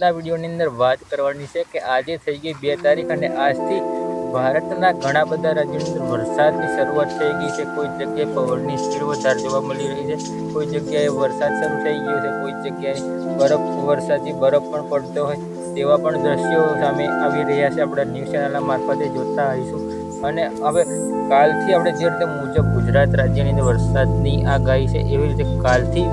આજના વિડીયોની અંદર વાત કરવાની છે કે આજે થઈ ગઈ બે તારીખ અને આજથી ભારતના ઘણા બધા રાજ્યોની અંદર વરસાદની શરૂઆત થઈ ગઈ છે. કોઈ જગ્યાએ પવનની સ્પીડ વધારે જોવા મળી રહી છે. કોઈ જગ્યાએ વરસાદ શરૂ થઈ ગયો છે. કોઈ જગ્યાએ બરફ, વરસાદથી બરફ પણ પડતો હોય તેવા પણ દ્રશ્યો સામે આવી રહ્યા છે. આપણા ન્યૂઝ ચેનલના મારફતે જોતા આવીશું. અને હવે કાલથી આપણે જે રીતે મુજબ ગુજરાત રાજ્યની અંદર વરસાદની આગાહી છે, એવી રીતે કાલથી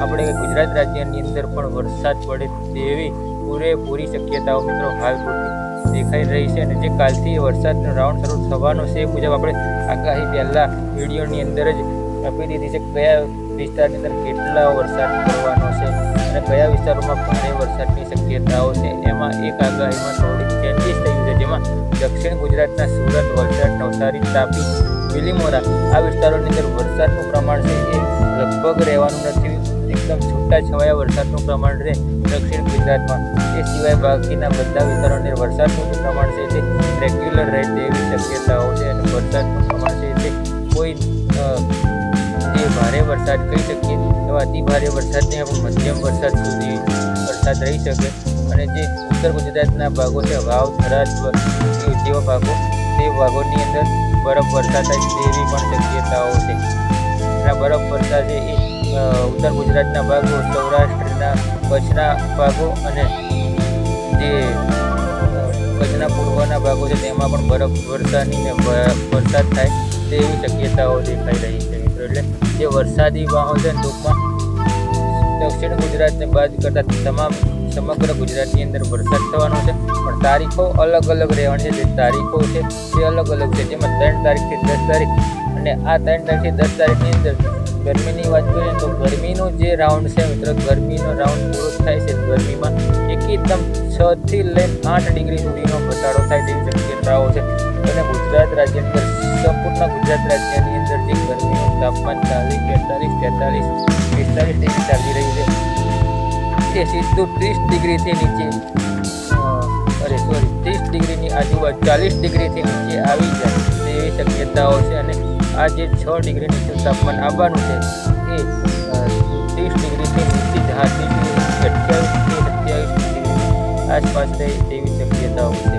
આપણે ગુજરાત રાજ્યની અંદર પણ વરસાદ પડે તેવી પૂરેપૂરી શક્યતાઓ મિત્રો હાલ પૂરતી દેખાઈ રહી છે અને જે કાલથી વરસાદનો રાઉન્ડ શરૂ થવાનો છે એ મુજબ આપણે આગાહી પહેલાં વિડીયોની અંદર જ આપી દીધી છે કયા વિસ્તારની અંદર કેટલા વરસાદ પડવાનો છે અને કયા વિસ્તારોમાં ભારે વરસાદની શક્યતાઓ છે. એમાં એક આગાહીમાં થોડી ચેન્જીસ થયું છે જેમાં દક્ષિણ ગુજરાતના સુરત, વલસાડ, નવસારી, તાપી વિલીમોરા આ વિસ્તારોની અંદર વરસાદનું પ્રમાણ છે એ લગભગ રહેવાનું નથી. એકદમ છૂટા છવાયા વરસાદનું પ્રમાણ રહે દક્ષિણ ગુજરાતમાં. એ સિવાય બાકીના બધા વિસ્તારોને વરસાદનું પ્રમાણ છે તે રેગ્યુલર રહે તેવી શક્યતાઓ છે અને વરસાદનું પ્રમાણ છે તે કોઈ જે ભારે વરસાદ કહી શકીએ એવા અતિ ભારે વરસાદને પણ મધ્યમ વરસાદ સુધી વરસાદ રહી શકે. અને જે ઉત્તર ગુજરાતના ભાગો છે, વાવ, થરાદ જેવા ભાગો, તે ભાગોની અંદર બરફ વરસાદ થાય તેવી પણ શક્યતાઓ છે. અને બરફ વરસાદ છે એ ઉત્તર ગુજરાતના ભાગો, સૌરાષ્ટ્રના કચ્છના ભાગો અને જે કચ્છના પૂર્વના ભાગો છે, તેમાં પણ બરફ, વરસાદની ને વરસાદ થાય તેવી શક્યતાઓ દેખાઈ રહી છે, મિત્રો. એટલે જે વરસાદી માહોલ છે ને ટૂંકમાં, દક્ષિણ ગુજરાતને બાદ કરતાં તમામ સમગ્ર ગુજરાતની અંદર વરસાદ થવાનો છે. પણ તારીખો અલગ અલગ રહેવાની છે. જે તારીખો છે, તે અલગ અલગ છે. જેમાં ત્રણ તારીખથી દસ તારીખ અને આ ત્રણ તારીખથી દસ તારીખની અંદર ગરમીની વાત કરીએ તો ગરમીનો જે રાઉન્ડ છે મિત્રો, ગરમીનો રાઉન્ડ પૂરો થાય છે ગરમીમાં એકદમ છ થી લઈને આઠ ડિગ્રી સુધીનો ઘટાડો થાય તેવી શક્યતાઓ છે. અને ગુજરાત રાજ્યની અંદર, સંપૂર્ણ ગુજરાત રાજ્યની અંદર જે ગરમીનું તાપમાન ચાલીસ બેતાલીસ તેતાલીસ પિસ્તાલીસ ડિગ્રી ચાલી રહ્યું છે. તે સીધું ત્રીસ ડિગ્રીથી નીચે અરે સોરી ત્રીસ ડિગ્રીની આજુબાજુ ચાલીસ ડિગ્રીથી નીચે આવી જાય તેવી શક્યતાઓ છે અને આ જે છ ડિગ્રી નીચે તાપમાન આવવાનું છે. એ ત્રીસ ડિગ્રીથી નીચે જ હા ત્રીસ ડિગ્રી આસપાસ રહે તેવી શક્યતાઓ છે.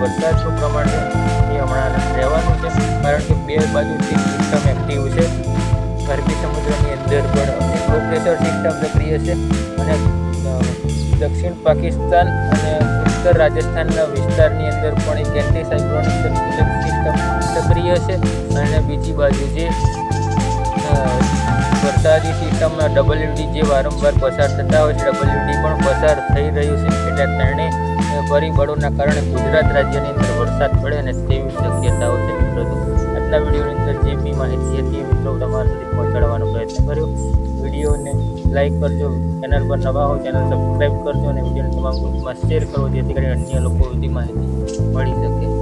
વરસાદનું પ્રમાણ એ હમણાં રહેવાનું છે, કારણ કે બે બાજુથી સિસ્ટમ એક્ટિવ છે. અરબી સમુદ્રની અંદર પણ લો પ્રેશર સિસ્ટમ સક્રિય છે અને દક્ષિણ પાકિસ્તાન અને ઉત્તર રાજસ્થાનના વિસ્તારની અંદર પણ એક એન્ટી સાયક્લોનિક સક્રિય છે. અને બીજી બાજુ જે વરસાદી સિસ્ટમમાં ડબલ્યુડી જે વારંવાર પસાર થતા હોય છે ડબલ્યુડી પણ પસાર થઈ રહ્યું છે. એટલે ત્રણેય પરિબળોના કારણે ગુજરાત રાજ્યની અંદર વરસાદ પડે અને તેવી શક્યતાઓ છે. મિત્રો આજના વિડીયોની અંદર જે બી માહિતી હતી, મિત્રો તમારા સુધી પહોંચાડવાનો પ્રયત્ન કર્યો. વિડીયોને લાઈક કરજો, ચેનલ પર નવા હો ચેનલ સબસ્ક્રાઈબ કરજો અને વિડીયોને તમામ ગ્રુપમાં શેર કરો, જેથી કરીને અન્ય લોકો સુધી માહિતી મળી શકે.